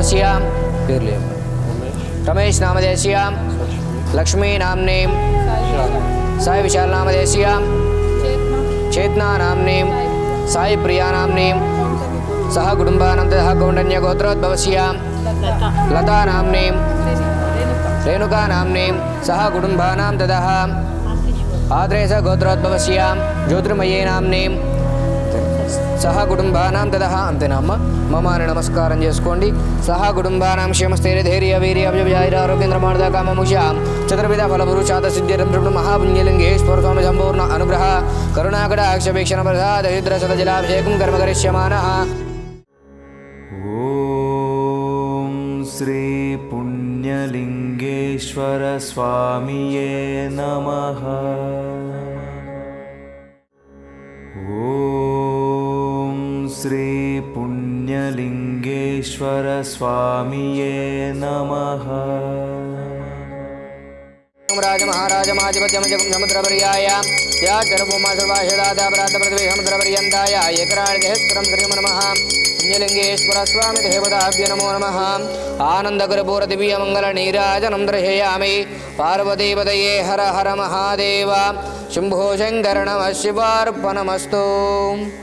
नामस्यां रमेश नामधेयस्यां लक्ष्मी नाम्नीं साई विशाल नामधेयस्यां चेतना नाम्नीं साई प्रिया नाम्नीं सह कुटुम्बानां तथा कौण्डन्यगोत्रोद्भवस्यां लता नाम्नीं रेणुका नाम्नीं सह कुटुम्बानां ततः आद्रेसगोत्रोद्भवस्यां ज्योतिर्मये नाम्नीं సహా కుటుంబానాం తదహ అంతేనమ్మ మమాని నమస్కారం చేసుకోండి. సహా కుటుంబానాం క్షేమస్థైర్య ధైర్య వీర్య అభ్యభ్యాయిరారోగ్యేంద్రమార్ద కామముష్యాం చతుర్విధ ఫలపురు చాత సిద్ధి తృప్ణు మహాపుణ్యలింగేశ్వర స్వామి సంపూర్ణ అనుగ్రహ కరుణాకడ కరుణాకటాక్షవేక్షణ ప్రసాద దహిద్ర సతజలాభిషేకం కర్మ కరిష్యమాన. ఓం శ్రీ పుణ్యలింగేశ్వర స్వామియే నమ. ఓ लिङ्गेश्वरस्वामिये नमः राजमहाराजमाधिपत्यमजगं समुद्रपर्याय त्याचरभूमा सर्वाशदादापराधप्रतिभे समुद्रपर्यन्ताय एकराणिदेहस्वरं श्रीम नमः पुण्यलिङ्गेश्वरस्वामि देवताभ्य नमो नमः आनन्दगुरुपूरदिव्यमङ्गलनीराजनं द्रशयामि पार्वतीपदये हर हर महादेव నీరాజనం దర్శయామి శంభో శంకర నమ శివార్పణమస్తు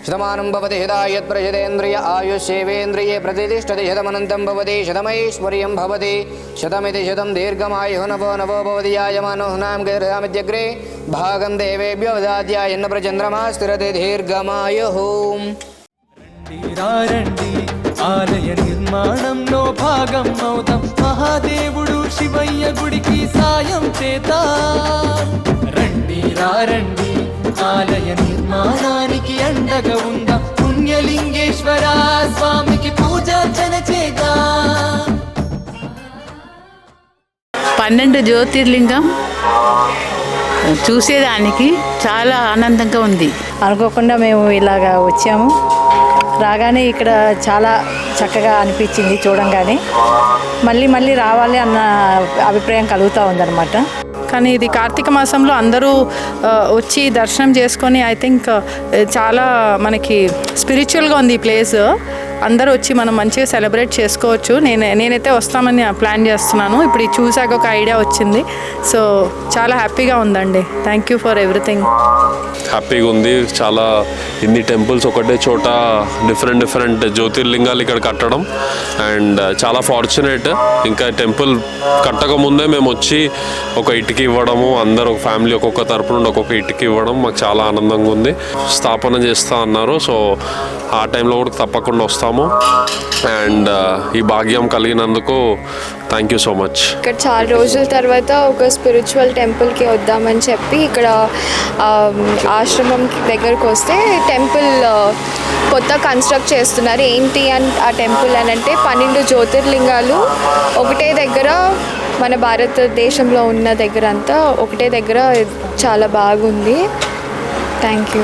శతమానం భవతి హిదాయత్ ప్రజదేంద్రియ ఆయుష్యేవేంద్రియే ప్రతిష్టతి శతమనంతం భవతి శతమైశ్వర్యం భవతి శతమితి శతం దీర్ఘమాయు నవో నవో భవతి యాయమానో నాం గృహామిత్యగ్రే భాగం దేవేభ్యో దాద్యాయన్న ప్రచంద్రమా స్థిరతి దీర్ఘమాయు రండి ఆలయ నిర్మాణంలో భాగం అవుతాం మహాదేవుడు శివయ్య గుడికి సాయం చేత రండి రండి ఆలయ నిర్మాణానికి అండగా ఉందాం? పుణ్యలింగేశ్వర స్వామికి పూజార్చన చేద్దాం? పన్నెండు జ్యోతిర్లింగం చూసేదానికి చాలా ఆనందంగా ఉంది. అనుకోకుండా మేము ఇలాగా వచ్చాము. రాగానే ఇక్కడ చాలా చక్కగా అనిపించింది చూడంగానే. మళ్ళీ మళ్ళీ రావాలి అన్న అభిప్రాయం కలుగుతూ ఉందన్నమాట. కానీ ఇది కార్తీక మాసంలో అందరూ వచ్చి దర్శనం చేసుకొని ఐ థింక్ చాలా మనకి స్పిరిచువల్గా ఉంది ఈ ప్లేస్ అందరూ వచ్చి మనం మంచిగా సెలబ్రేట్ చేసుకోవచ్చు. నేను నేనైతే వస్తామని ప్లాన్ చేస్తున్నాను. ఇప్పుడు ఇది చూసాక ఒక ఐడియా వచ్చింది. సో చాలా హ్యాపీగా ఉందండి. థ్యాంక్ యూ ఫర్ ఎవ్రీథింగ్ హ్యాపీగా ఉంది. చాలా ఇన్ని టెంపుల్స్ ఒకటే చోట డిఫరెంట్ డిఫరెంట్ జ్యోతిర్లింగాలు ఇక్కడ కట్టడం. అండ్ చాలా ఫార్చునేట్. ఇంకా టెంపుల్ కట్టకముందే మేము వచ్చి ఒక ఇటుకి ఇవ్వడము అందరూ ఒక ఫ్యామిలీ ఒక్కొక్క తరపు నుండి ఒక్కొక్క ఇటుకి ఇవ్వడం మాకు చాలా ఆనందంగా ఉంది. స్థాపన చేస్తా అన్నారు. సో ఆ టైంలో కూడా తప్పకుండా చేస్తాము అండ్ uh, ఈ భాగ్యం కలిగినందుకు థ్యాంక్ యూ సో మచ్ ఇక్కడ చాలా రోజుల తర్వాత ఒక స్పిరిచువల్ టెంపుల్కి వద్దామని చెప్పి ఇక్కడ ఆశ్రమం దగ్గరకు వస్తే టెంపుల్ కొత్త కన్స్ట్రక్ట్ చేస్తున్నారు. ఏంటి అని ఆ టెంపుల్ అని అంటే పన్నెండు జ్యోతిర్లింగాలు ఒకటే దగ్గర మన భారతదేశంలో ఉన్న దగ్గర అంతా ఒకటే దగ్గర చాలా బాగుంది. Thank you